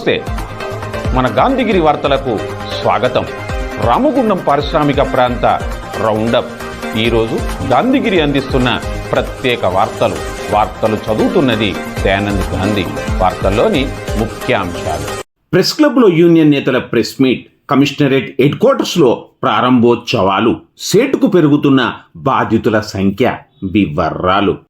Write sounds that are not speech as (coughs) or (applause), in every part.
నమస్తే. మన గాంధీగిరి వార్తలకు స్వాగతం. రామగుండం పారిశ్రామిక ప్రాంత రౌండప్. ఈరోజు గాంధీగిరి అందిస్తున్న ప్రత్యేక వార్తలు. వార్తలు చదువుతున్నది దయానంద్ గాంధీ. వార్తల్లోని ముఖ్యాంశాలు. ప్రెస్ క్లబ్లో యూనియన్ నేతల ప్రెస్ మీట్. కమిషనరేట్ హెడ్ క్వార్టర్స్లో ప్రారంభోత్సవాలు. సేటుకు పెరుగుతున్న బాధితుల సంఖ్య వివరాలు.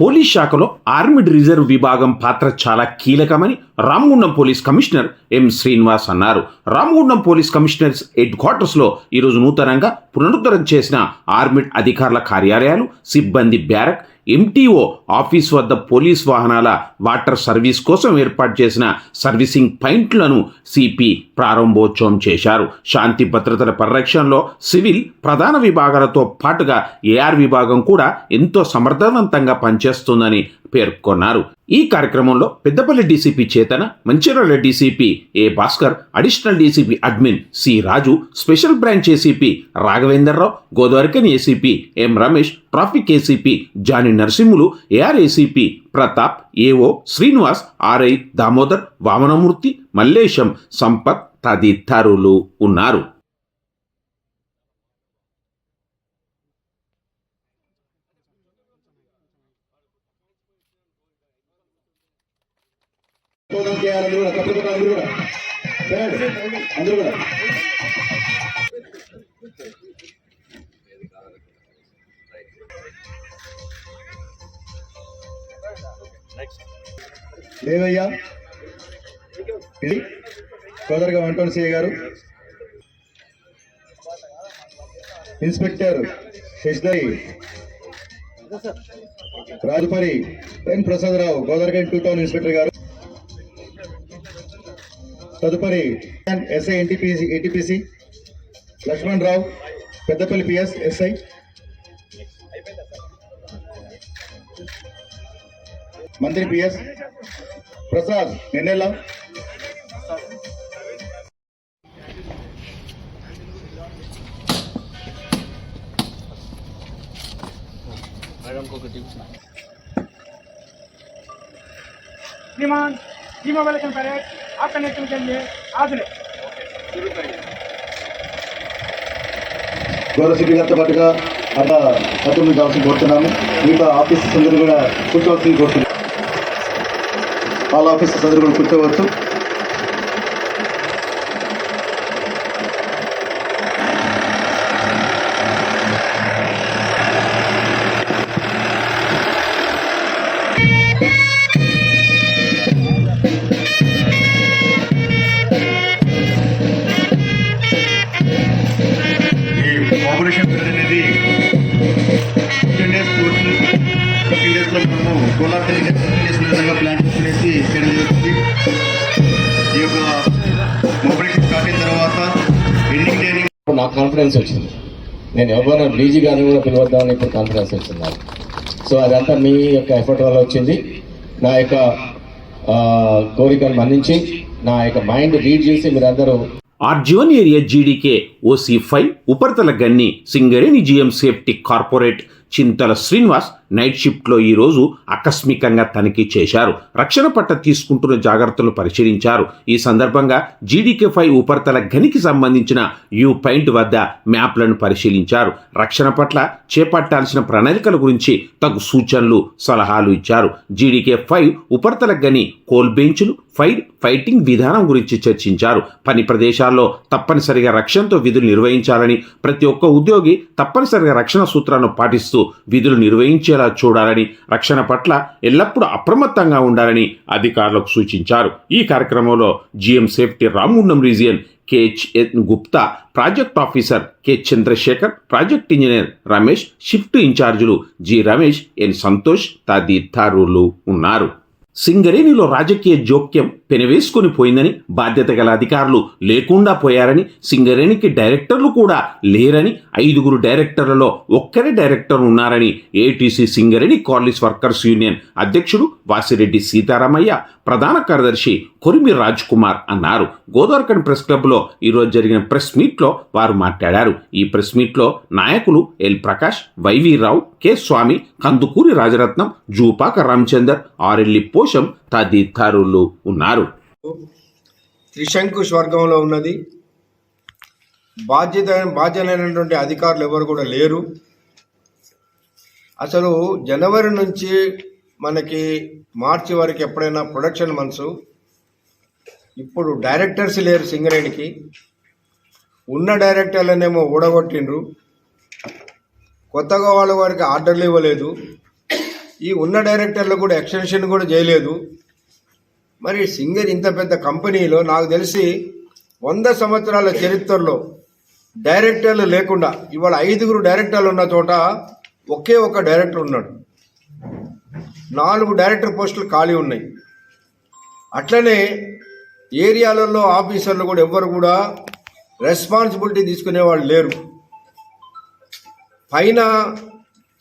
Police శాఖలో ఆర్మిడ్ రిజర్వ్ విభాగం పాత్ర చాలా కీలకమని Ramagundam police commissioner M Srinivas అన్నారు. రామగుండం పోలీస్ కమిషనర్స్ హెడ్ క్వార్టర్స్లో ఈరోజు నూతనంగా పునరుద్ధరణ చేసిన ఆర్మిడ్ అధికారుల కార్యాలయాలు సిబ్బంది బ్యారక్ ఎంటీఓ ఆఫీస్ వద్ద పోలీస్ వాహనాల వాటర్ సర్వీస్ కోసం ఏర్పాటు చేసిన సర్వీసింగ్ పాయింట్లను సిపి ప్రారంభోత్సవం చేశారు. శాంతి భద్రతల పరిరక్షణలో సివిల్ ప్రధాన విభాగాలతో పాటుగా ఏఆర్ విభాగం కూడా ఎంతో సమర్థవంతంగా పనిచేస్తుందని పేర్కొన్నారు. ఈ కార్యక్రమంలో Peddapalli DCP Chetana Mancherial DCP A Bhaskar additional DCP admin C Raju special branch ACP Raghavender Rao Godavarikhani ACP M Ramesh traffic ACP Jani Narasimhulu AR ACP Pratap AO Srinivas RI Damodar Vamanamurthy Mallesham Sampath తదితరులు ఉన్నారు. పోదాం కూడా అందరూ కూడా. అందరూ కూడా. లేవయ్యా ఇది సోదరుగా వంటోన్ సిఐ గారు. ఇన్స్పెక్టర్ శశిధరి రాజుపరి N Prasada Rao two town inspector గారు. తదుపరి SI NTPC ATPC Lakshman Rao Peddapalli PS SI మంత్రి పిఎస్ ప్రసాద్ నెన్నెల్ల श्रीमान डिमोबिलेशन परेड आपका नेतृत्व के लिए అక్కడ ఎత్తుకెళ్ళి ఆదులే పాటుగా అట్లా సభ్యులు కావాల్సి కోరుతున్నాము. మిగతా ఆఫీసర్స్ అందరూ కూడా కూర్చోవాల్సింది వాళ్ళ ఆఫీసర్స్ అందరూ కూడా కూర్చోవచ్చు. ఈ ఆపరేషన్ పీరియడ్ అనేది ఫిఫ్టీన్ డేస్ టోటల్ ఫిఫ్టీన్ డేస్లో మనము కోలార్ ఫిఫ్టీన్ డేస్ విధంగా ప్లాన్ చేసుకునేసి చేయడం జరుగుతుంది ఈ యొక్క ఆపరేషన్ స్టార్ట్ అయిన తర్వాత ఎండింగ్ ట్రైనింగ్ ఇప్పుడు నాకు కాన్ఫిడెన్స్ వచ్చింది. నేను ఎవరైనా డీజీ గారిని కూడా పిలవద్దామని ఇప్పుడు కాన్ఫిడెన్స్ వచ్చింది నాకు. సో అదంతా మీ యొక్క ఎఫర్ట్ వల్ల వచ్చింది. నా యొక్క కోరికను మన్నించి నా యొక్క మైండ్ రీడ్ చేసి మీరందరూ RG one area GDK OC five ఉపరితల గన్ని Singareni GM safety corporate Chintala Srinivas night షిఫ్ట్లో ఈరోజు ఆకస్మికంగా తనిఖీ చేశారు. రక్షణ పట్ల తీసుకుంటున్న జాగ్రత్తలు పరిశీలించారు. ఈ సందర్భంగా జీడీకే ఫైవ్ ఉపరితల గనికి సంబంధించిన యూ పాయింట్ వద్ద మ్యాప్లను పరిశీలించారు. రక్షణ పట్ల చేపట్టాల్సిన ప్రణాళికల గురించి తగు సూచనలు సలహాలు ఇచ్చారు. జీడీకే ఫైవ్ ఉపరితల గని కోల్ బెంచ్లు ఫైర్ ఫైటింగ్ విధానం గురించి చర్చించారు. పని ప్రదేశాల్లో తప్పనిసరిగా రక్షణతో విధులు నిర్వహించాలని ప్రతి ఒక్క ఉద్యోగి తప్పనిసరిగా రక్షణ సూత్రాలను పాటిస్తూ విధులు నిర్వహించేలా చూడాలని రక్షణ పట్ల ఎల్లప్పుడూ అప్రమత్తంగా ఉండాలని అధికారులకు సూచించారు. ఈ కార్యక్రమంలో GM safety Ramagundam region KH Gupta project officer K Chandrashekar project engineer Ramesh shift ఇన్ఛార్జీలు జి రమేష్ ఎన్ సంతోష్ తదితరులు ఉన్నారు. సింగరేణిలో రాజకీయ జోక్యం పెనవేసుకొని పోయిందని బాధ్యత గల అధికారులు లేకుండా పోయారని సింగరేణికి డైరెక్టర్లు కూడా లేరని ఐదుగురు డైరెక్టర్లలో ఒక్కరే డైరెక్టర్ ఉన్నారని ATC Singareni colonies workers union అధ్యక్షుడు వాసిరెడ్డి సీతారామయ్య ప్రధాన కార్యదర్శి కొరిమి రాజ్ కుమార్ అన్నారు. గోదావరికన్ ప్రెస్ క్లబ్లో ఈరోజు జరిగిన ప్రెస్ మీట్లో వారు మాట్లాడారు. ఈ ప్రెస్ మీట్లో నాయకులు ఎల్ ప్రకాష్ వైవీరావు కె స్వామి కందుకూరి రాజరత్నం జూపాక రామచందర్ ఆరెల్లి పోషం తదితరులు ఉన్నారు. త్రిశంకు స్వర్గంలో ఉన్నది. బాధ్యత బాధ్యమైనటువంటి అధికారులు ఎవరు కూడా లేరు. అసలు జనవరి నుంచి మనకి మార్చి వరకు ఎప్పుడైనా ప్రొడక్షన్ మంత్స్ ఇప్పుడు డైరెక్టర్స్ లేరు సింగరేణికి. ఉన్న డైరెక్టర్లనేమో ఊడగొట్టిండ్రు. కొత్తగా వాళ్ళ వారికి ఆర్డర్లు ఇవ్వలేదు. ఈ ఉన్న డైరెక్టర్లు కూడా ఎక్స్టెన్షన్ కూడా చేయలేదు. మరి సింగర్ ఇంత పెద్ద కంపెనీలో నాకు తెలిసి వంద సంవత్సరాల చరిత్రలో డైరెక్టర్లు లేకుండా ఇవాళ ఐదుగురు డైరెక్టర్లు ఉన్న చోట ఒకే ఒక డైరెక్టర్ ఉన్నాడు. నాలుగు డైరెక్టర్ పోస్టులు ఖాళీ ఉన్నాయి. అట్లనే ఏరియాలలో ఆఫీసర్లు కూడా ఎవ్వరు కూడా రెస్పాన్సిబిలిటీ తీసుకునే వాళ్ళు లేరు. పైన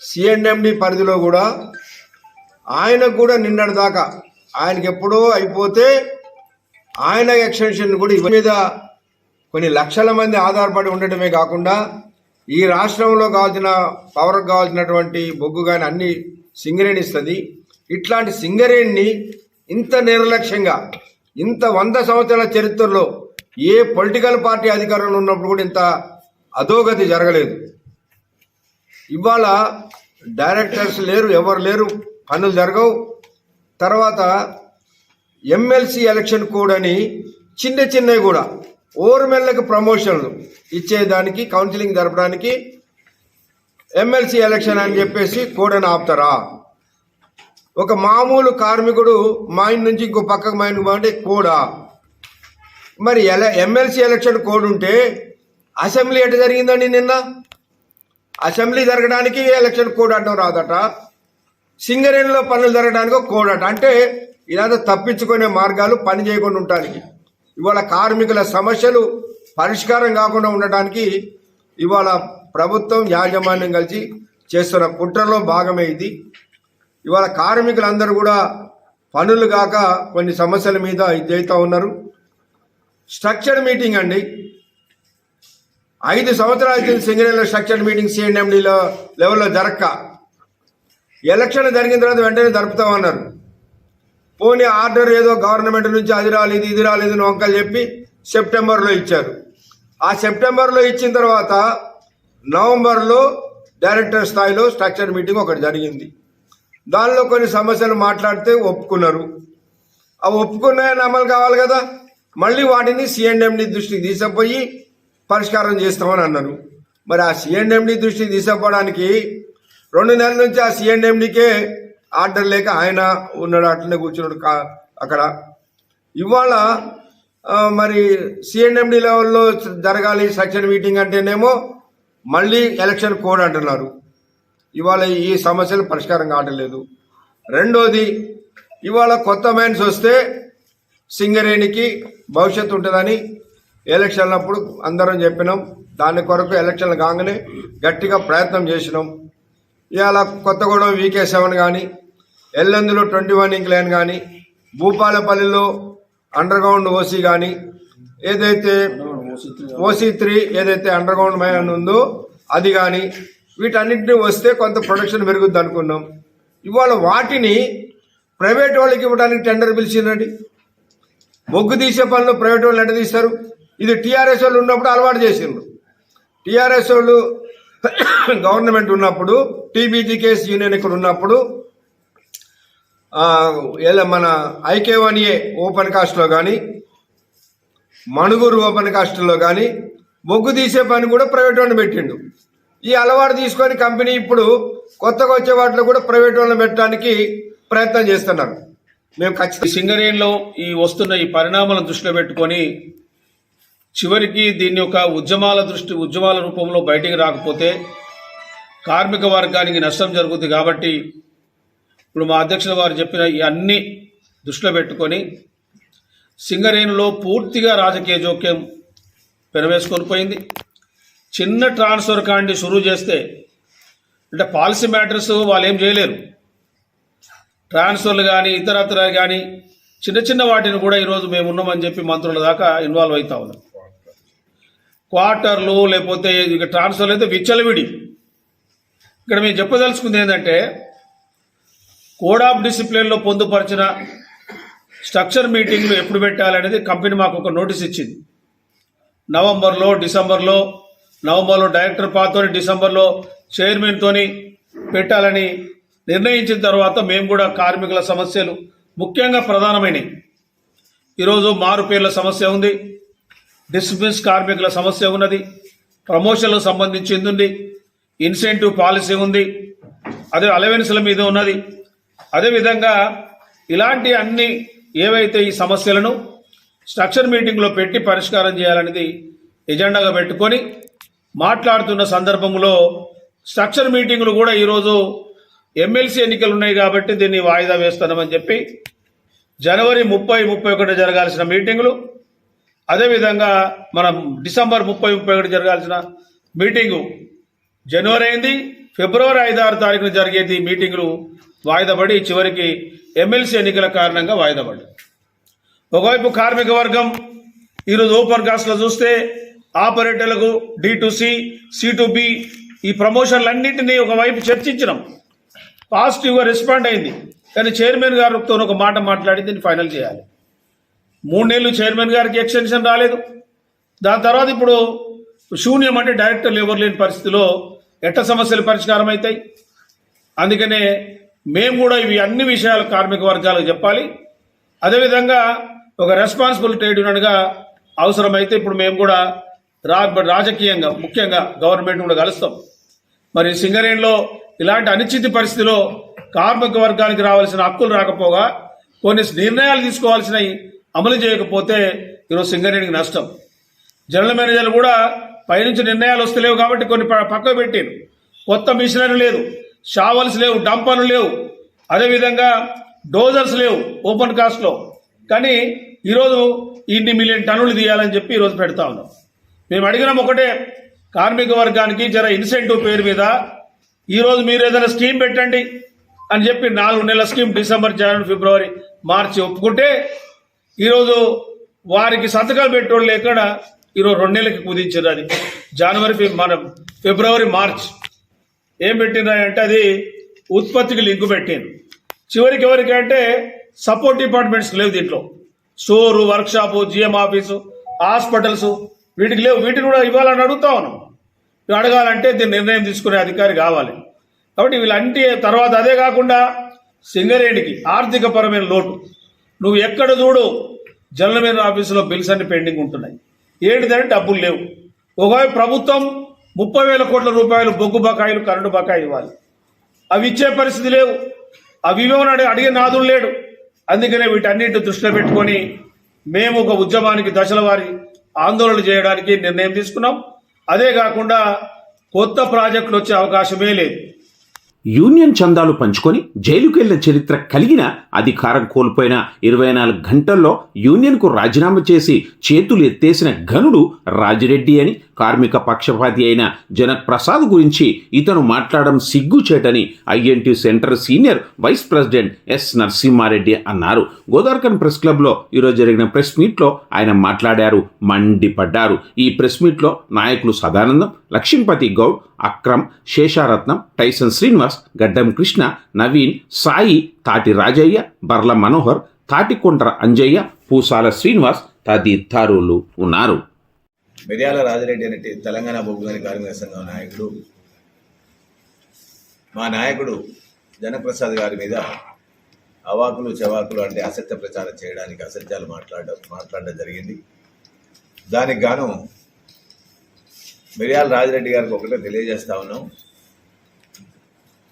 సిఎన్ఎండి పరిధిలో కూడా ఆయనకు కూడా నిన్నటి దాకా ఆయనకి ఎప్పుడో అయిపోతే ఆయన ఎక్స్టెన్షన్ కూడా ఇవి మీద కొన్ని లక్షల మంది ఆధారపడి ఉండటమే కాకుండా ఈ రాష్ట్రంలో కావాల్సిన పవర్ కావాల్సినటువంటి బొగ్గు కానీ అన్ని సింగరేణి ఇస్తుంది ఇట్లాంటి సింగరేణిని ఇంత నిర్లక్ష్యంగా ఇంత వంద సంవత్సరాల చరిత్రలో ఏ పొలిటికల్ పార్టీ అధికారంలో ఉన్నప్పుడు కూడా ఇంత అధోగతి జరగలేదు. ఇవాళ డైరెక్టర్స్ లేరు ఎవరు లేరు పనులు జరగవు. తర్వాత ఎమ్మెల్సీ ఎలక్షన్ కోడ్ అని చిన్న చిన్నవి కూడా ఓర్మెల్లకు ప్రమోషన్లు ఇచ్చేదానికి కౌన్సిలింగ్ జరపడానికి ఎమ్మెల్సీ ఎలక్షన్ అని చెప్పేసి కూడని ఆపుతారా? ఒక మామూలు కార్మికుడు మా ఇంటి నుంచి ఇంకో పక్కకు మా ఇంటికి పోవాలంటే కోడా? మరి ఎల ఎమ్మెల్సీ ఎలక్షన్ కోడ్ ఉంటే అసెంబ్లీ ఎటు జరిగిందండి నిన్న? అసెంబ్లీ జరగడానికి ఎలక్షన్ కోడ్ అంటాం రాదట. సింగరేణిలో పనులు జరగడానికి ఒక కోడ్ అట. అంటే ఇలా తప్పించుకునే మార్గాలు పని చేయకుండా ఉండటానికి ఇవాళ కార్మికుల సమస్యలు పరిష్కారం కాకుండా ఉండటానికి ఇవాళ ప్రభుత్వం యాజమాన్యం కలిసి చేస్తున్న కుట్రలో భాగమే ఇది. ఇవాళ కార్మికులందరూ కూడా పనులు కాక కొన్ని సమస్యల మీద ఇది ఉన్నారు. స్ట్రక్చర్ మీటింగ్ అండి. ఐదు సంవత్సరాల క్రితం సింగరేణిలో మీటింగ్ సిఎన్ఎండిలో లెవెల్లో జరక్క. ఎలక్షన్ జరిగిన తర్వాత వెంటనే జరుపుతామన్నారు పోనీ ఆర్డర్ ఏదో గవర్నమెంట్ నుంచి అది రాలేదు ఇది రాలేదు అని వంకలు చెప్పి సెప్టెంబర్లో ఇచ్చారు. ఆ సెప్టెంబర్లో ఇచ్చిన తర్వాత నవంబర్లో డైరెక్టర్ స్థాయిలో స్ట్రక్చర్ మీటింగ్ ఒకటి జరిగింది. దానిలో కొన్ని సమస్యలు మాట్లాడితే ఒప్పుకున్నారు. అవి ఒప్పుకున్నాయని అమలు కావాలి కదా. మళ్ళీ వాటిని సిఎండ్ఎండి దృష్టికి తీసుకుపోయి పరిష్కారం చేస్తామని అన్నారు. మరి ఆ సిఎండ్ఎండి దృష్టికి తీసుకుపోవడానికి రెండు నెలల నుంచి ఆ సిఎండ్ఎండికే ఆర్డర్ లేక ఆయన ఉన్నాడు అట్లనే కూర్చున్నాడు కా- అక్కడ. ఇవాళ మరి సిఎండ్ఎండి లెవెల్లో జరగాలి సెక్షన్ మీటింగ్ అంటేనేమో మళ్ళీ ఎలక్షన్ కోడ్ అంటున్నారు. ఇవాళ ఈ సమస్యలు పరిష్కారం కావట్లేదు రెండోది ఇవాళ కొత్త మైన్స్ వస్తే సింగరేణికి భవిష్యత్తు ఉంటుందని ఎలక్షన్లప్పుడు అందరం చెప్పినాం. దాని కొరకు ఎలక్షన్లు కాగానే గట్టిగా ప్రయత్నం చేసినాం. ఇవాళ కొత్తగూడెం వీకే సెవెన్ కానీ ఎల్లందులో ట్వంటీ వన్ ఇంక్ లైన్ కానీ భూపాలపల్లిలో అండర్ గ్రౌండ్ ఓసీ కానీ ఏదైతే ఓసీ త్రీ ఏదైతే అండర్ గ్రౌండ్ మైన్ ఉందో అది కానీ వీటన్నిటిని వస్తే కొంత ప్రొడక్షన్ పెరుగుద్ది అనుకున్నాం. ఇవాళ వాటిని ప్రైవేట్ వాళ్ళకి ఇవ్వడానికి టెండర్ పిలిచిందండి బొగ్గు తీసే పనులు ప్రైవేట్ వాళ్ళు ఎట్ట తీస్తారు? ఇది టీఆర్ఎస్ వాళ్ళు ఉన్నప్పుడు అలవాటు చేసిండ్రు. టీఆర్ఎస్ వాళ్ళు (coughs) గవర్నమెంట్ ఉన్నప్పుడు టీబీజీకేఎస్ యూనియన్ ఇక్కడ ఉన్నప్పుడు మన ఐకేవన్ఏ ఓపెన్ కాస్ట్లో కానీ మణుగూరు ఓపెన్ కాస్ట్లో కానీ బొగ్గు తీసే పని కూడా ప్రైవేట్ వాళ్ళని పెట్టిండు. ఈ అలవాటు తీసుకొని కంపెనీ ఇప్పుడు కొత్తగా వచ్చే వాటిలో కూడా ప్రైవేట్ వాళ్ళని పెట్టడానికి ప్రయత్నం చేస్తున్నారు. మేము ఖచ్చితంగా సింగరేణిలో ఈ వస్తున్న ఈ పరిణామాలను దృష్టిలో పెట్టుకొని చివరికి దీన్ని ఒక ఉద్యమాల దృష్టి ఉద్యమాల రూపంలో బయటికి రాకపోతే కార్మిక వర్గానికి నష్టం జరుగుతుంది కాబట్టి ఇప్పుడు మా అధ్యక్షుల వారు చెప్పిన ఈ అన్ని దృష్టిలో పెట్టుకొని సింగరేణిలో పూర్తిగా రాజకీయ జోక్యం పెనవేసుకొని పోయింది. చిన్న ట్రాన్స్ఫర్ కాండి షురూ చేస్తే అంటే పాలసీ మ్యాటర్స్ వాళ్ళు ఏం చేయలేరు. ట్రాన్స్ఫర్లు కానీ ఇతరత్ర కానీ చిన్న చిన్న వాటిని కూడా ఈరోజు మేము ఉన్నామని చెప్పి మంత్రుల దాకా ఇన్వాల్వ్ అవుతా ఉన్నాం. క్వార్టర్లు లేకపోతే ఇక ట్రాన్స్ఫర్లు అయితే విచ్చలవిడి. ఇక్కడ మేము చెప్పదలుచుకుంది ఏంటంటే కోడ్ ఆఫ్ డిసిప్లిన్లో పొందుపరిచిన స్ట్రక్చర్ మీటింగ్లు ఎప్పుడు పెట్టాలనేది కంపెనీ మాకు ఒక నోటీస్ ఇచ్చింది. నవంబర్లో డిసెంబర్లో నవంబర్లో డైరెక్టర్ పాతోని డిసెంబర్లో చైర్మన్తోని పెట్టాలని నిర్ణయించిన తర్వాత మేము కూడా కార్మికుల సమస్యలు ముఖ్యంగా ప్రధానమైనవి. ఈరోజు మారుపేర్ల సమస్య ఉంది డిస్మిస్ కార్మికుల సమస్య ఉన్నది ప్రమోషన్లకు సంబంధించింది ఉంది ఇన్సెంటివ్ పాలసీ ఉంది అదే అలవెన్స్ల మీద ఉన్నది. అదేవిధంగా ఇలాంటి అన్ని ఏవైతే ఈ సమస్యలను స్ట్రక్చర్ మీటింగ్లో పెట్టి పరిష్కారం చేయాలనేది ఎజెండాగా పెట్టుకొని మాట్లాడుతున్న సందర్భంలో స్ట్రక్చర్ మీటింగ్లు కూడా ఈరోజు ఎమ్మెల్సీ ఎన్నికలు ఉన్నాయి కాబట్టి దీన్ని వాయిదా వేస్తున్నామని చెప్పి జనవరి ముప్పై ముప్పై ఒకటి జరగాల్సిన మీటింగులు అదేవిధంగా మనం డిసెంబర్ ముప్పై ముప్పై ఒకటి జరగాల్సిన మీటింగు జనవరి అయింది. ఫిబ్రవరి ఐదారు తారీఖున జరిగేది మీటింగులు వాయిదా పడి చివరికి ఎమ్మెల్సీ ఎన్నికల కారణంగా వాయిదా పడ్డాయి ఒకవైపు కార్మిక వర్గం ఈరోజు ఓపెన్ కాస్ట్లో చూస్తే ఆపరేటర్లకు D to C C to B ఈ ప్రమోషన్లన్నింటినీ ఒకవైపు చర్చించినాం. పాజిటివ్గా రెస్పాండ్ అయింది. కానీ చైర్మన్ గారితో ఒక మాట మాట్లాడి దీన్ని ఫైనల్ చేయాలి. మూడు నెలలు చైర్మన్ గారికి ఎక్స్టెన్షన్ రాలేదు. దాని తర్వాత ఇప్పుడు శూన్యం అంటే డైరెక్టర్లు ఎవరు లేని పరిస్థితిలో ఎట్ట సమస్యలు పరిష్కారం అవుతాయి? అందుకనే మేము కూడా ఇవి అన్ని విషయాలు కార్మిక వర్గాలకు చెప్పాలి. అదేవిధంగా ఒక రెస్పాన్సిబుల్ ట్రేడ్ యూనియన్గా అవసరమైతే ఇప్పుడు మేము కూడా రా రాజకీయంగా ముఖ్యంగా గవర్నమెంట్ కూడా కలుస్తాం. మరి సింగరేణిలో ఇలాంటి అనిశ్చిత పరిస్థితిలో కార్మిక వర్గానికి రావాల్సిన హక్కులు రాకపోగా కొన్ని నిర్ణయాలు తీసుకోవాల్సినవి అమలు చేయకపోతే ఈరోజు సింగరేణికి నష్టం. జనరల్ మేనేజర్లు కూడా పైనుంచి నిర్ణయాలు వస్తలేవు కాబట్టి కొన్ని పక్కకు పెట్టారు. కొత్త మిషనరీ లేదు షావల్స్ లేవు డంపర్లు లేవు. అదేవిధంగా డోజర్స్ లేవు ఓపెన్ కాస్ట్లో. కానీ ఈరోజు ఇన్ని మిలియన్ టన్నులు తీయాలని చెప్పి ఈరోజు పెడతా ఉన్నాం. మేము అడిగినాం ఒకటే కార్మిక వర్గానికి జర ఇన్సెంటివ్ పేరు మీద ఈరోజు మీరు ఏదైనా స్కీమ్ పెట్టండి అని చెప్పి నాలుగు నెలల స్కీమ్ డిసెంబర్ జనవరి ఫిబ్రవరి మార్చి ఒప్పుకుంటే ఈరోజు వారికి సంతకాలు పెట్టోళ్ళు లేకుండా ఈరోజు రెండు నెలలకి కుదించారు అది. జనవరి మన ఫిబ్రవరి మార్చ్ ఏం పెట్టినాయంటే అది ఉత్పత్తికి లింకు పెట్టింది చివరికి ఎవరికంటే సపోర్ట్ డిపార్ట్మెంట్స్ లేవు దీంట్లో. Store workshop GM office hospitals వీటికి లేవు. వీటిని కూడా ఇవ్వాలని అడుగుతా ఉన్నాం. ఇవి అడగాలంటే దీన్ని నిర్ణయం తీసుకునే అధికారి కావాలి. కాబట్టి వీళ్ళంటే తర్వాత అదే కాకుండా సింగరేణికి ఆర్థిక పరమైన లోటు. నువ్వు ఎక్కడ చూడు జనరల్ మేనేజర్ ఆఫీసులో బిల్స్ అన్ని పెండింగ్ ఉంటున్నాయి. ఏంటిదంటే డబ్బులు లేవు. ఒకవైపు ప్రభుత్వం ముప్పై వేల కోట్ల రూపాయలు బొగ్గు బకాయిలు కరెంటు బకాయి ఇవ్వాలి. అవి ఇచ్చే పరిస్థితి లేవు. అవి ఇవ్వమని అడిగే నాదులు లేడు. అందుకనే వీటన్నిటి దృష్టిలో పెట్టుకొని మేము ఒక ఉద్యమానికి దశల వారి ఆందోళన చేయడానికి నిర్ణయం తీసుకున్నాం. అదే కాకుండా కొత్త ప్రాజెక్టులు వచ్చే అవకాశమే లేదు. యూనియన్ చందాలు పంచుకొని జైలుకెళ్ళిన చరిత్ర కలిగిన అధికారం కోల్పోయిన ఇరవై నాలుగు గంటల్లో యూనియన్కు రాజీనామా చేసి చేతులు ఎత్తేసిన ఘనుడు రాజిరెడ్డి అని కార్మిక పక్షపాతి అయిన జనక్ ప్రసాద్ గురించి ఇతను మాట్లాడడం సిగ్గుచేటని INT centre senior vice president S Narasimha Reddy అన్నారు. గోదార్కన్ ప్రెస్ క్లబ్లో ఈరోజు జరిగిన ప్రెస్ మీట్లో ఆయన మాట్లాడారు మండిపడ్డారు. ఈ ప్రెస్ మీట్లో నాయకులు సదానందం లక్ష్మీపతి గౌడ్ అక్రమ్ శేషారత్నం టైసన్ శ్రీనివాస్ గడ్డం కృష్ణ నవీన్ సాయి తాటి రాజయ్య బర్ల మనోహర్ తాటికొండ్ర అంజయ్య పూసాల శ్రీనివాస్ తదితరులు ఉన్నారు. మిర్యాల రాజిరెడ్డి అనే తెలంగాణ బొగ్గుగని కార్మిక సంఘం నాయకుడు మా నాయకుడు జనప్రసాద్ గారి మీద అవాకులు చవాకులు అంటే అసత్య ప్రచారం చేయడానికి అసత్యాలు మాట్లాడడం మాట్లాడడం జరిగింది. దానికి గాను మిర్యాల రాజిరెడ్డి గారికి ఒకటే తెలియజేస్తా ఉన్నాం.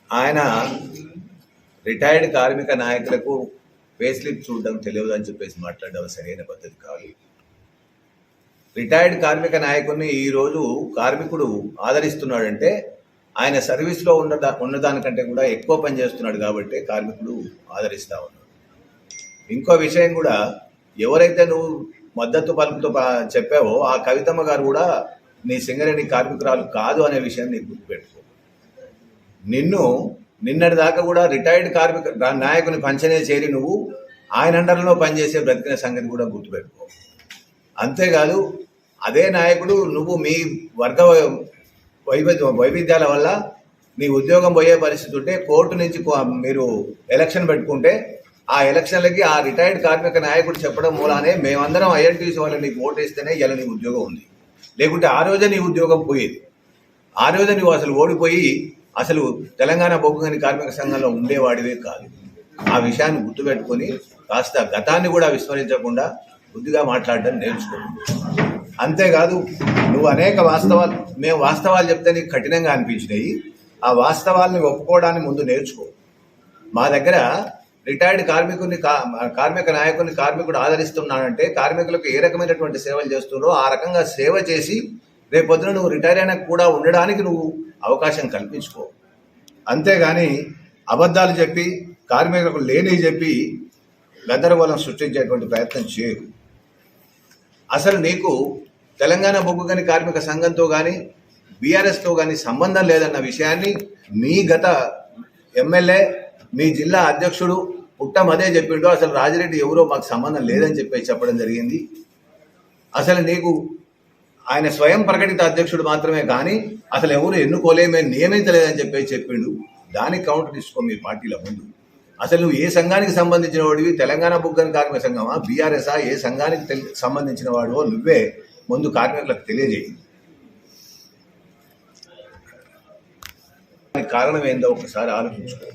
ఆయన రిటైర్డ్ కార్మిక నాయకులకు పే స్లిప్ చూడడం తెలియదు అని చెప్పేసి మాట్లాడడం సరైన పద్ధతి కాదు. రిటైర్డ్ కార్మిక నాయకుడిని ఈరోజు కార్మికుడు ఆదరిస్తున్నాడంటే ఆయన సర్వీస్లో ఉన్న ఉన్నదానికంటే కూడా ఎక్కువ పని చేస్తున్నాడు కాబట్టి కార్మికుడు ఆదరిస్తూ ఉన్నాడు. ఇంకో విషయం కూడా ఎవరైతే నువ్వు మద్దతు పలుకుతో చెప్పావో ఆ కవితమ్మ గారు కూడా నీ సింగరేణి కార్మికురాలు కాదు అనే విషయాన్ని నీకు గుర్తుపెట్టుకో. నిన్ను నిన్నటి దాకా కూడా రిటైర్డ్ కార్మిక నాయకుని పంచనే చేరి నువ్వు ఆయన అండర్లో పనిచేసే బ్రతికిన సంగతి కూడా గుర్తుపెట్టుకో. అంతేకాదు అదే నాయకుడు నువ్వు మీ వర్గ వైవిధ్య వైవిధ్యాల వల్ల నీ ఉద్యోగం పోయే పరిస్థితి ఉంటే కోర్టు నుంచి మీరు ఎలక్షన్ పెట్టుకుంటే ఆ ఎలక్షన్లకి ఆ రిటైర్డ్ కార్మిక నాయకుడు చెప్పడం మూలానే మేమందరం ఐఎన్టీసీ వాళ్ళు నీకు ఓటేస్తేనే ఇలా నీ ఉద్యోగం ఉంది. లేకుంటే ఆ రోజే నీ ఉద్యోగం పోయేది. ఆ రోజే నువ్వు అసలు ఓడిపోయి అసలు తెలంగాణ బొగ్గుగని కార్మిక సంఘంలో ఉండేవాడివే కాదు. ఆ విషయాన్ని గుర్తుపెట్టుకొని కాస్త గతాన్ని కూడా విస్మరించకుండా బుద్ధిగా మాట్లాడడం నేర్చుకో అంతేకాదు నువ్వు అనేక వాస్తవాలు మేము వాస్తవాలు చెప్తే నీకు కఠినంగా అనిపించినాయి. ఆ వాస్తవాల్ని ఒప్పుకోవడానికి ముందు నేర్చుకో. మా దగ్గర రిటైర్డ్ కార్మికుని కా- కార్మిక నాయకుని కార్మికుడు ఆదరిస్తున్నాడంటే కార్మికులకు ఏ రకమైనటువంటి సేవలు చేస్తున్నారో ఆ రకంగా సేవ చేసి రేపొద్దున నువ్వు రిటైర్ అయినా కూడా ఉండడానికి నువ్వు అవకాశం కల్పించుకో. అంతేగాని అబద్ధాలు చెప్పి కార్మికులకు లేని చెప్పి గందరగోళం సృష్టించేటువంటి ప్రయత్నం చేయకు. అసలు నీకు తెలంగాణ బొగ్గు కానీ కార్మిక సంఘంతో కానీ బీఆర్ఎస్తో కానీ సంబంధం లేదన్న విషయాన్ని మీ గత ఎమ్మెల్యే మీ జిల్లా అధ్యక్షుడు పుట్టం అదే చెప్పిండు అసలు రాజిరెడ్డి ఎవరో మాకు సంబంధం లేదని చెప్పి చెప్పడం జరిగింది. అసలు నీకు ఆయన స్వయం ప్రకటిత అధ్యక్షుడు మాత్రమే కానీ అసలు ఎవరు ఎన్నుకోలేమే నియమించలేదని చెప్పి చెప్పిండు. దానికి కౌంటర్ తీసుకో మీ పార్టీల ముందు. అసలు నువ్వు ఏ సంఘానికి సంబంధించిన వాడివి? తెలంగాణ బుగ్గని కార్మిక సంఘమా? బీఆర్ఎస్ఆ ఏ సంఘానికి సంబంధించిన వాడివో నువ్వే ముందు కార్మికులకు తెలియజేయి. దానికి కారణం ఏందో ఒకసారి ఆలోచించుకో.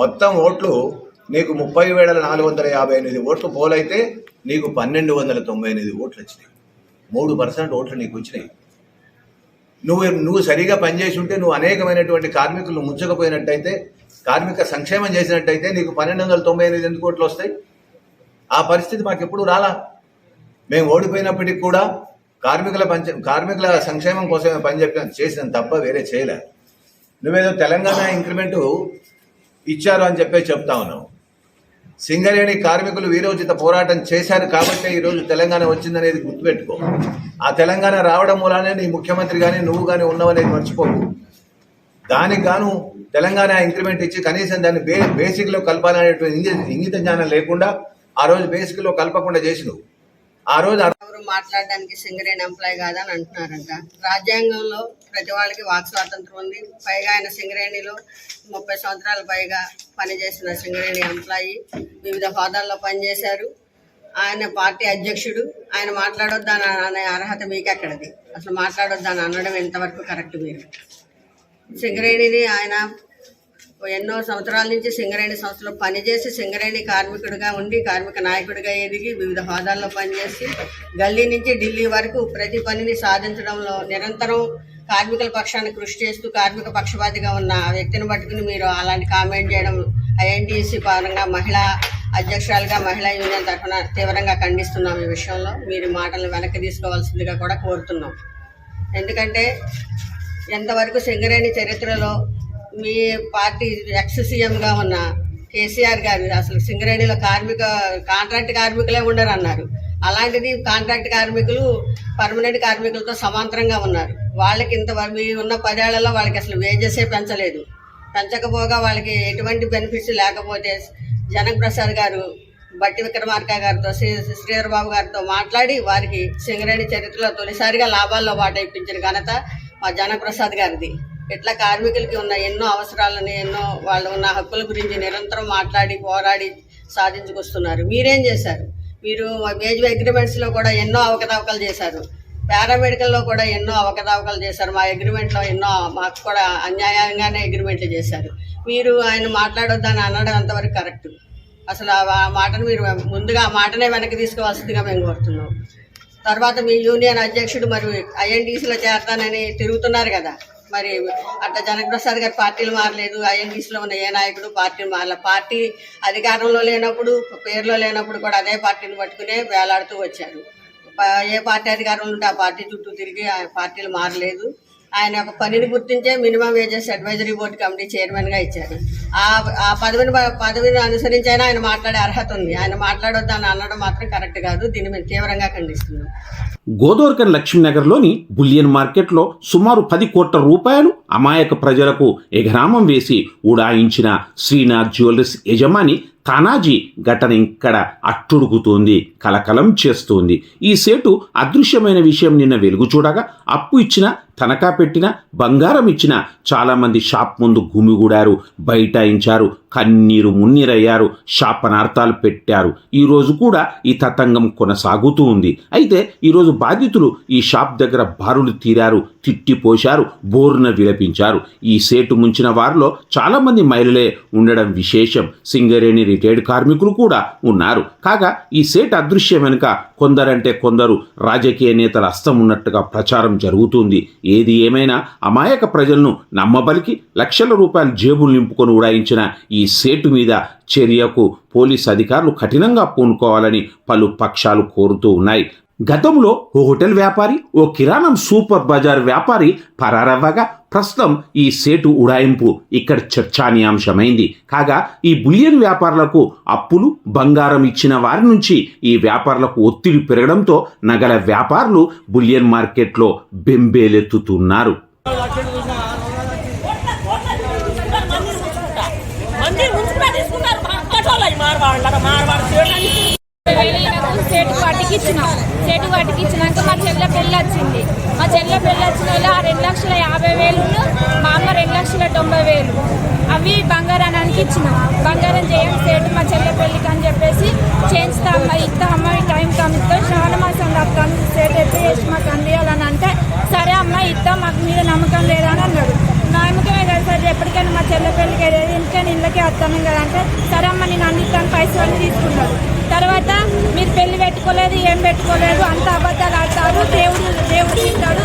మొత్తం ఓట్లు నీకు ముప్పై వేల నాలుగు వందల యాభై ఎనిమిది ఓట్లు పోలైతే నీకు పన్నెండు వందల తొంభై ఎనిమిది ఓట్లు వచ్చినాయి. మూడు పర్సెంట్ ఓట్లు నీకు వచ్చినాయి. నువ్వు నువ్వు సరిగా పనిచేసి ఉంటే నువ్వు అనేకమైనటువంటి కార్మికులు ముంచకపోయినట్టయితే కార్మిక సంక్షేమం చేసినట్టయితే నీకు పన్నెండు వందల తొంభై ఎనిమిది ఎందుకు కోట్లు వస్తాయి? ఆ పరిస్థితి మాకు ఎప్పుడు రాలా. మేము ఓడిపోయినప్పటికి కూడా కార్మికుల పంచ కార్మికుల సంక్షేమం కోసమే చెప్పిన చేసిన తప్ప వేరే చేయలే. నువ్వేదో తెలంగాణ ఇంక్రిమెంటు ఇచ్చారు అని చెప్పి చెప్తా ఉన్నావు. సింగరేణి కార్మికులు వీరోచిత పోరాటం చేశారు కాబట్టి ఈరోజు తెలంగాణ వచ్చిందనేది గుర్తుపెట్టుకో. ఆ తెలంగాణ రావడం మూలానే నీ ముఖ్యమంత్రి కానీ నువ్వు కానీ ఉన్నావనేది మర్చిపోకు. దానికి గాను తెలంగాణ ఇంక్రిమెంట్ ఇచ్చి కనీసం దాన్ని బే బేసిక్లో కలపాలనేటువంటి ఇంగిత జ్ఞానం లేకుండా ఆ రోజు బేసిక్లో కలపకుండా చేసినావు. ఆ రోజు మాట్లాడడానికి సింగరేణి ఎంప్లాయ్ కాదని అంటున్నారంట. రాజ్యాంగంలో ప్రతి వాళ్ళకి వాక్ స్వాతంత్రం ఉంది. పైగా ఆయన సింగరేణిలో ముప్పై సంవత్సరాల పైగా పనిచేసిన సింగరేణి ఎంప్లాయీ వివిధ హోదాల్లో పనిచేశారు. ఆయన పార్టీ అధ్యక్షుడు. ఆయన మాట్లాడొద్దని అనే అర్హత మీకెక్కడది? అసలు మాట్లాడొద్దని అనడం ఎంతవరకు కరెక్ట్ మీరు? సింగరేణిని ఆయన ఎన్నో సంవత్సరాల నుంచి సింగరేణి సంస్థలో పనిచేసి సింగరేణి కార్మికుడిగా ఉండి కార్మిక నాయకుడిగా ఎదిగి వివిధ హోదాల్లో పనిచేసి గల్లీ నుంచి ఢిల్లీ వరకు ప్రతి పనిని సాధించడంలో నిరంతరం కార్మికుల పక్షాన్ని కృషి చేస్తూ కార్మిక పక్షపాతిగా ఉన్న ఆ వ్యక్తిని పట్టుకుని మీరు అలాంటి కామెంట్ చేయడం ఐఎన్టీసీ పరంగా మహిళా అధ్యక్షురాలుగా మహిళా యూనియన్ తరఫున తీవ్రంగా ఖండిస్తున్నాం ఈ విషయంలో. మీరు మాటలు వెనక్కి తీసుకోవాల్సిందిగా కూడా కోరుతున్నాం. ఎందుకంటే ఎంతవరకు సింగరేణి చరిత్రలో మీ పార్టీ ఎక్స్ సీఎంగా ఉన్న కేసీఆర్ గారు అసలు సింగరేణిలో కార్మిక కాంట్రాక్ట్ కార్మికులే ఉండరు అన్నారు అలాంటిది కాంట్రాక్ట్ కార్మికులు పర్మనెంట్ కార్మికులతో సమాంతరంగా ఉన్నారు. వాళ్ళకి ఇంత మీ ఉన్న పదేళ్ళలో వాళ్ళకి అసలు వేజెసే పెంచలేదు. పెంచకపోగా వాళ్ళకి ఎటువంటి బెనిఫిట్స్ లేకపోతే జనక్ ప్రసాద్ గారు బట్టి విక్రమార్క గారితో శ్రీ శ్రీధర్ బాబు గారితో మాట్లాడి వారికి సింగరేణి చరిత్రలో తొలిసారిగా లాభాల్లో వాటా ఇప్పించిన ఘనత మా జనప్రసాద్ గారిది. ఇట్లా కార్మికులకి ఉన్న ఎన్నో అవసరాలని ఎన్నో వాళ్ళు ఉన్న హక్కుల గురించి నిరంతరం మాట్లాడి పోరాడి సాధించుకొస్తున్నారు. మీరేం చేశారు? మీరు మేజర్ అగ్రిమెంట్స్లో కూడా ఎన్నో అవకతవకలు చేశారు. పారామెడికల్లో కూడా ఎన్నో అవకతవకలు చేశారు. మా అగ్రిమెంట్లో ఎన్నో మాకు కూడా అన్యాయంగానే అగ్రిమెంట్లు చేశారు. మీరు ఆయన మాట్లాడొద్దని అనడం అంతవరకు కరెక్ట్ అసలు ఆ ఆ మాటను మీరు ముందుగా ఆ మాటనే వెనక్కి తీసుకోవాల్సిందిగా మేము కోరుతున్నాం. తర్వాత మీ యూనియన్ అధ్యక్షుడు మరి ఐఎన్డీసీలో చేరతానని తిరుగుతున్నారు కదా. మరి అట్లా జనకప్రసాద్ గారి పార్టీలు మారలేదు ఐఎన్డీసీలో ఉన్న ఏ నాయకుడు పార్టీ మారలే పార్టీ అధికారంలో లేనప్పుడు పేరులో లేనప్పుడు కూడా అదే పార్టీని పట్టుకునే వేలాడుతూ వచ్చారు. ఏ పార్టీ అధికారంలో ఉంటే ఆ పార్టీ చుట్టూ తిరిగి ఆ పార్టీలు మారలేదు. ఆయన ఒక పనిని గుర్తించే minimum wages advisory board committee చైర్మన్గా ఇచ్చారు. ఆ ఆ పదవిని పదవిని అనుసరించి అయినా ఆయన మాట్లాడే అర్హత ఉంది. ఆయన మాట్లాడొద్దు అని అనడం మాత్రం కరెక్ట్ కాదు. దీన్ని మేము తీవ్రంగా ఖండిస్తున్నాం. గోదోర్కన్ లక్ష్మీనగర్లోని బులియన్ మార్కెట్లో సుమారు పది కోట్ల రూపాయలు అమాయక ప్రజలకు ఎగరామం వేసి ఉడాయించిన శ్రీనాథ్ జ్యువెలర్స్ యజమాని తానాజీ ఘటన ఇక్కడ అట్టుడుగుతోంది కలకలం చేస్తోంది. ఈ సేటు అదృశ్యమైన విషయం నిన్న వెలుగు చూడగా అప్పు ఇచ్చిన తనఖా పెట్టిన బంగారం ఇచ్చిన చాలామంది షాప్ ముందు గుమిగూడారు బైఠాయించారు. కన్నీరు మున్నీరయ్యారు శాపనార్థాలు పెట్టారు. ఈరోజు కూడా ఈ తతంగం కొనసాగుతూ ఉంది. అయితే ఈరోజు బాధితులు ఈ షాప్ దగ్గర బారులు తీరారు తిట్టిపోశారు బోర్న విలపించారు. ఈ సేటు ముంచిన వారిలో చాలామంది మహిళలే ఉండడం విశేషం. సింగరేణి రిటైర్డ్ కార్మికులు కూడా ఉన్నారు. కాగా ఈ సేట్ అదృశ్యం వెనుక కొందరంటే కొందరు రాజకీయ నేతల హస్తం ఉన్నట్టుగా ప్రచారం జరుగుతుంది. ఏది ఏమైనా అమాయక ప్రజలను నమ్మబలికి లక్షల రూపాయలు జేబులు నింపుకొని ఉడాయించిన ఈ ఈ సేటు మీద చర్యకు పోలీస్ అధికారులు కఠినంగా పూనుకోవాలని పలు పక్షాలు కోరుతూ ఉన్నాయి. గతంలో ఓ హోటల్ వ్యాపారి ఓ కిరాణం సూపర్ బజార్ వ్యాపారి పరారవ్వగా ప్రస్తుతం ఈ సేటు ఉడాయింపు ఇక్కడ చర్చానీయాంశమైంది. కాగా ఈ బులియన్ వ్యాపారులకు అప్పులు బంగారం ఇచ్చిన వారి నుంచి ఈ వ్యాపారులకు ఒత్తిడి పెరగడంతో నగల వ్యాపారులు బులియన్ మార్కెట్లో బెంబేలెత్తుతున్నారు. సేటు వాటికి ఇచ్చినాం. సేటు వాటికి ఇచ్చినాక మా చెల్లె పెళ్ళి వచ్చింది. మా చెల్లె పెళ్ళి వచ్చిన వాళ్ళు ఆ రెండు లక్షల యాభై వేలు మా అమ్మ రెండు లక్షల తొంభై వేలు. అవి బంగారానికి ఇచ్చినాం. బంగారం చేయండి సేటు మా చెల్లె పెళ్ళికి అని చెప్పేసి చేయిస్తా అమ్మ ఇస్తా అమ్మ ఈ టైం కమితో శ్రావణ మాసం వస్తాను సేటు ఎప్పుడు చేసి మాకు అందియాలని అంటే సరే అమ్మ ఇస్తా మాకు మీద నమ్మకం లేదని అన్నాడు. నమ్మకమే కదా సార్ ఎప్పటికైనా మా చెల్లె పెళ్ళికి వెళ్ళేది ఇంటికైనా ఇళ్ళకే వస్తాను కదా అంటే సరే అమ్మ నేను అందిస్తాను పైసలు అన్ని తీసుకున్నాడు తర్వాత మీరు పెళ్ళి పెట్టుకోలేదు ఏం పెట్టుకోలేదు అంత అబద్ధాలు ఆడతారు దేవుడు దేవుడు తింటాడు.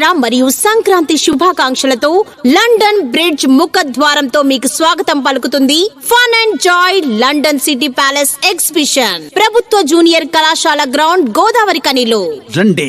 దసరా మరియు సంక్రాంతి శుభాకాంక్షలతో లండన్ బ్రిడ్జ్ ముఖద్వారంతో మీకు స్వాగతం పలుకుతుంది fun and joy London city palace exhibition. ప్రభుత్వ జూనియర్ కళాశాల గ్రౌండ్ గోదావరి కనిలో. రండి.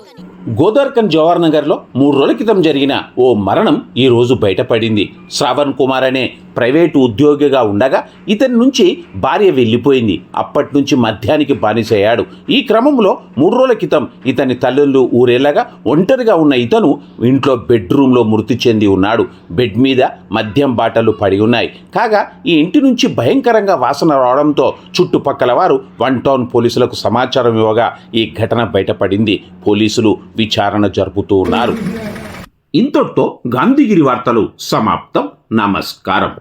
గోదార్కన్ జవహర్ నగర్లో మూడు రోజుల క్రితం జరిగిన ఓ మరణం ఈ రోజు బయటపడింది. శ్రావణ్ కుమార్ అనే ప్రైవేటు ఉద్యోగిగా ఉండగా ఇతని నుంచి భార్య వెళ్ళిపోయింది. అప్పటి నుంచి మద్యానికి బానిసయ్యాడు. ఈ క్రమంలో మూడు రోజుల క్రితం ఇతని తల్లుళ్ళు ఊరేళ్ళగా ఒంటరిగా ఉన్న ఇతను ఇంట్లో బెడ్రూమ్లో మృతి చెంది ఉన్నాడు. బెడ్ మీద మద్యం బాటలు పడి ఉన్నాయి. కాగా ఈ ఇంటి నుంచి భయంకరంగా వాసన రావడంతో చుట్టుపక్కల వారు వన్ టౌన్ పోలీసులకు సమాచారం ఇవ్వగా ఈ ఘటన బయటపడింది. పోలీసులు విచారణ జరుపుతూ ఉన్నారు. ఇంతటితో గాంధీగిరి వార్తలు సమాప్తం. నమస్కారం.